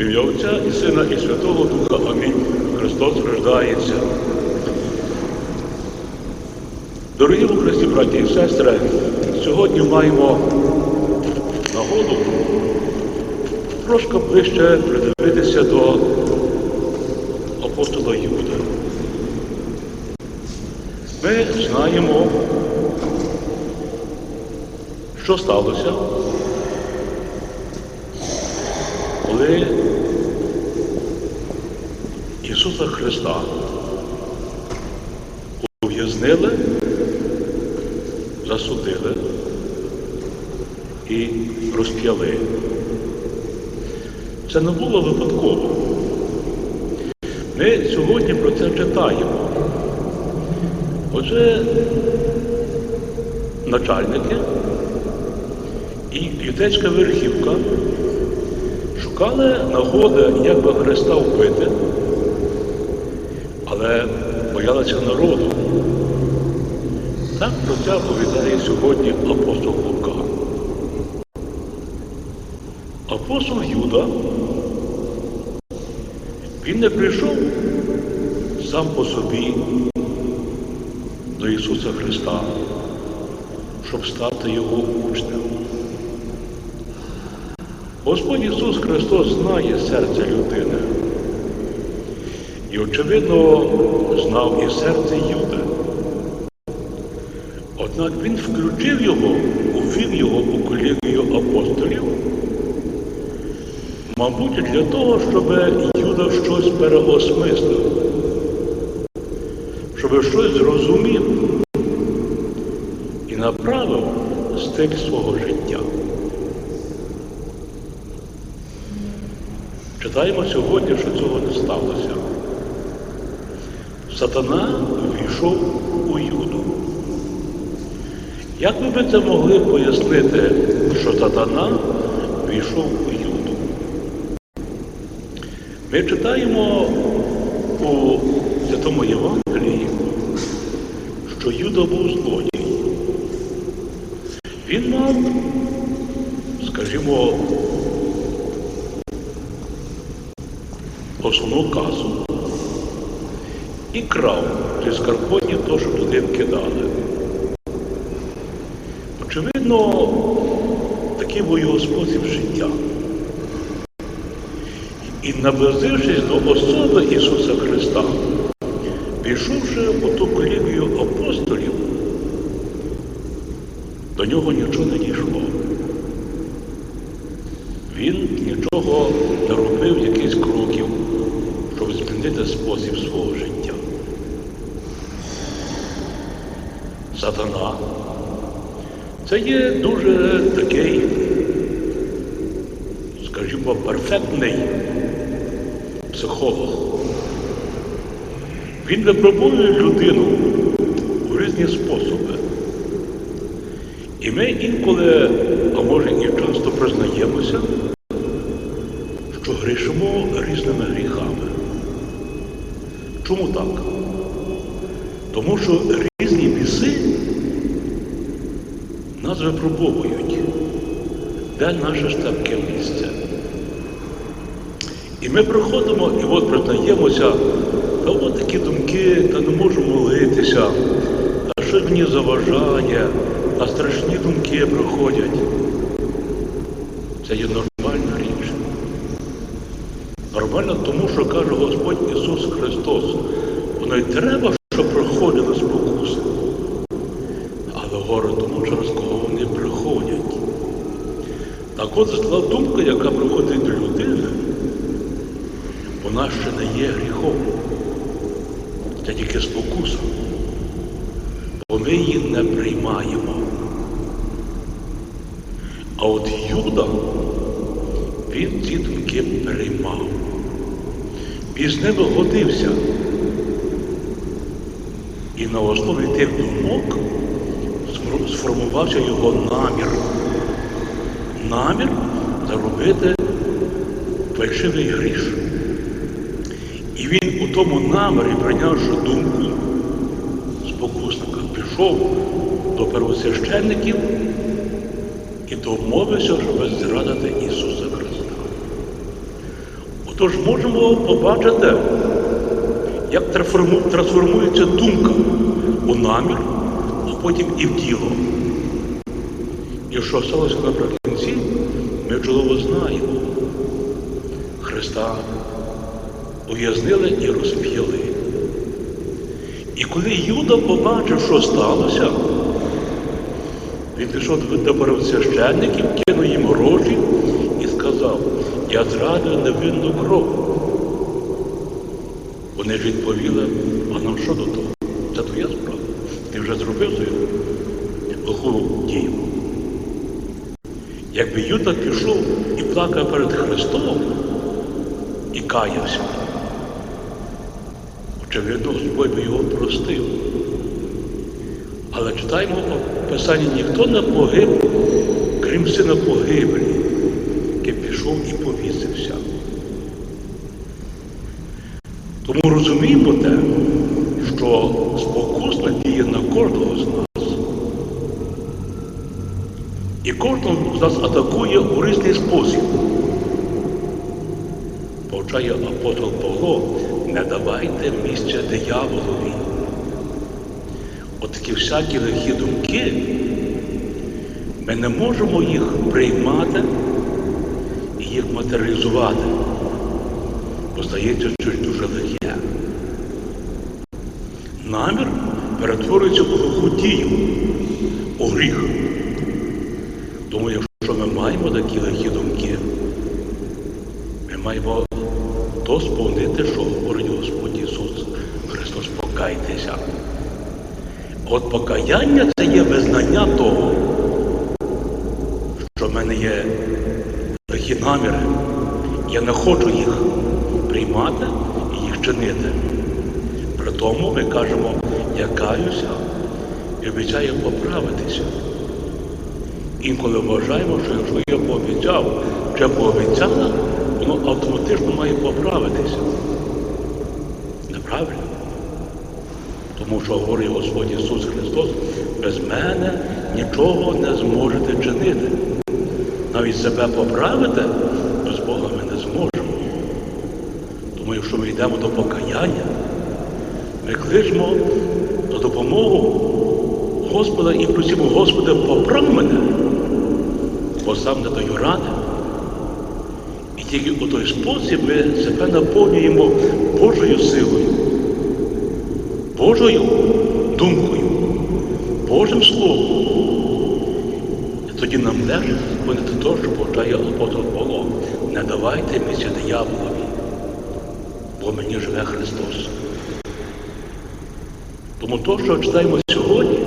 Ім'я Отця і Сина, і Святого Духа. Амінь. Христос рождається. Дорогі у Христі, браті і сестри, сьогодні маємо нагоду трошки ближче придивитися до апостола Юда. Ми знаємо, що сталося, коли Ісуса Христа ув'язнили, засудили і розп'яли. Це не було випадково. Ми сьогодні про це читаємо. Отже, начальники і юдейська верхівка шукали нагоди, як би Христа вбити, але боялися народу. Так про це оповідає сьогодні апостол Лука. Апостол Юда, він не прийшов сам по собі до Ісуса Христа, щоб стати Його учнем. Господь Ісус Христос знає серце людини. І, очевидно, знав і серце Юди. Однак Він включив його, увів його у колегію апостолів, мабуть, для того, щоб Юда щось переосмислив, щоб щось зрозумів і направив стиль свого життя. Читаємо сьогодні, що цього не сталося. Сатана війшов у Юду. Як ви би це могли пояснити, що сатана війшов у Юду? Ми читаємо у Святому Євангелії, що Юда був злодій. Він мав, скажімо, основну касу і крав зі скарбоні то, що туди вкидали. Очевидно, такий був його спосіб життя. І наблизившись до особи Ісуса Христа, пішовши у ту колегію апостолів, до нього нічого не дійшло. Він нічого не робив, якихось кроків, щоб змінити спосіб свого життя. Сатана це є дуже такий, скажімо, перфектний психолог. Він випробує людину у різні способи. І ми інколи, а може і часто признаємося, що грішимо різними гріхами. Чому так? Тому що різні біси нас випробовують, де наше слабке місце. І ми приходимо і от признаємося, та от такі думки, та не можу молитися, та щось мені заважає, та страшні думки приходять. Це є нормальна річ. Нормально тому, що каже Господь Ісус Христос. Воно й треба, щоб проходили спокуси. Але горе тому, через кого. Так от зла думка, яка приходить до людини, вона ще не є гріхом. Це тільки спокуса. Бо ми її не приймаємо. А от Юда, він ці думки приймав. І з ними годився. І на основі тих думок сформувався його намір. Намір заробити фальшивий гріш. І він у тому намірі, прийнявши думку спокусника, пішов до первосвященників і домовився, щоб зрадити Ісуса Христа. Отож можемо побачити, як трансформується думка у намір, а потім і в діло. І що сталося наприкінці, ми чудово знаємо. Христа ув'язнили і розп'яли. І коли Юда побачив, що сталося, він пішов до первосвященників, кинув їм гроші і сказав, я зрадив невинну кров. Вони ж відповіли, а нам що до того? Це твоя справа. Ти вже зробив свою лиху дію. Якби Юда пішов і плакав перед Христом і каявся, очевидно, Господь би його простив. Але читаємо у Писанні, ніхто не погиб, крім сина погибелі, який пішов і повісився. Тому розуміємо те, що спокусна діє на кожного з нас. І кожного з нас атакує у різний спосіб. Повчає апостол Павло, не давайте місця дияволові. От всякі лихі думки, ми не можемо їх приймати і їх матеріалізувати. Бо здається, що ж дуже лихе. Намір перетворюється у глуху дію, у гріх. Тому якщо ми маємо такі лихі думки, ми маємо покайтеся. От покаяння це є визнання того, що в мене є лихі наміри. Я не хочу їх приймати і їх чинити. При тому ми кажемо, я каюся і обіцяю поправитися. Інколи вважаємо, що якщо я пообіцяв, вже пообіцяла, воно автоматично має поправитися. Неправильно. Тому що говорить Господь Ісус Христос, без мене нічого не зможете чинити. Навіть себе поправити без Бога ми не зможемо. Тому якщо ми йдемо до покаяння, ми кличемо на допомогу Господа і просимо, Господи, поправ мене, бо сам не даю ради. І тільки у той спосіб ми себе наповнюємо Божою силою, Божою думкою, Божим Словом. І тоді нам лежить виконати те, що повчає апостол Павло. Не давайте місця дияволові, бо мені живе Христос. Тому то, що читаємо сьогодні,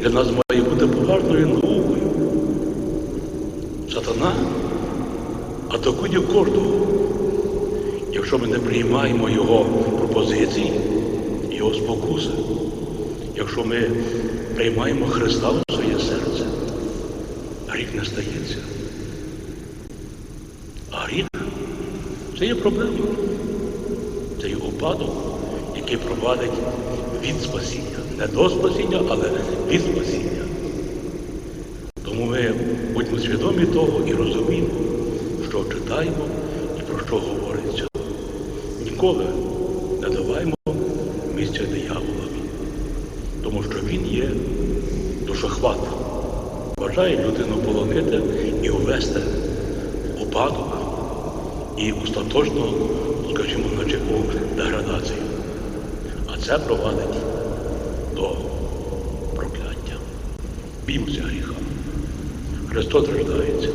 для нас має бути поважною наукою. Сатана атакує кожного. Якщо ми не приймаємо його пропозиції, його спокуси, якщо ми приймаємо Христа у своє серце, гріх не стається. А гріх це є проблема. Це є упадок, який провадить від спасіння. Не до спасіння, але від спасіння. Тому ми будьмо свідомі того і розуміємо, що читаємо і про що говориться. Ніколи не даваємо місця дияволові, тому що він є душохват. Бажає людину полонити і увести в упадок і остаточно, скажімо, наче у деградацію. А це провадить до прокляття. Біймося гріха. Христос рождається.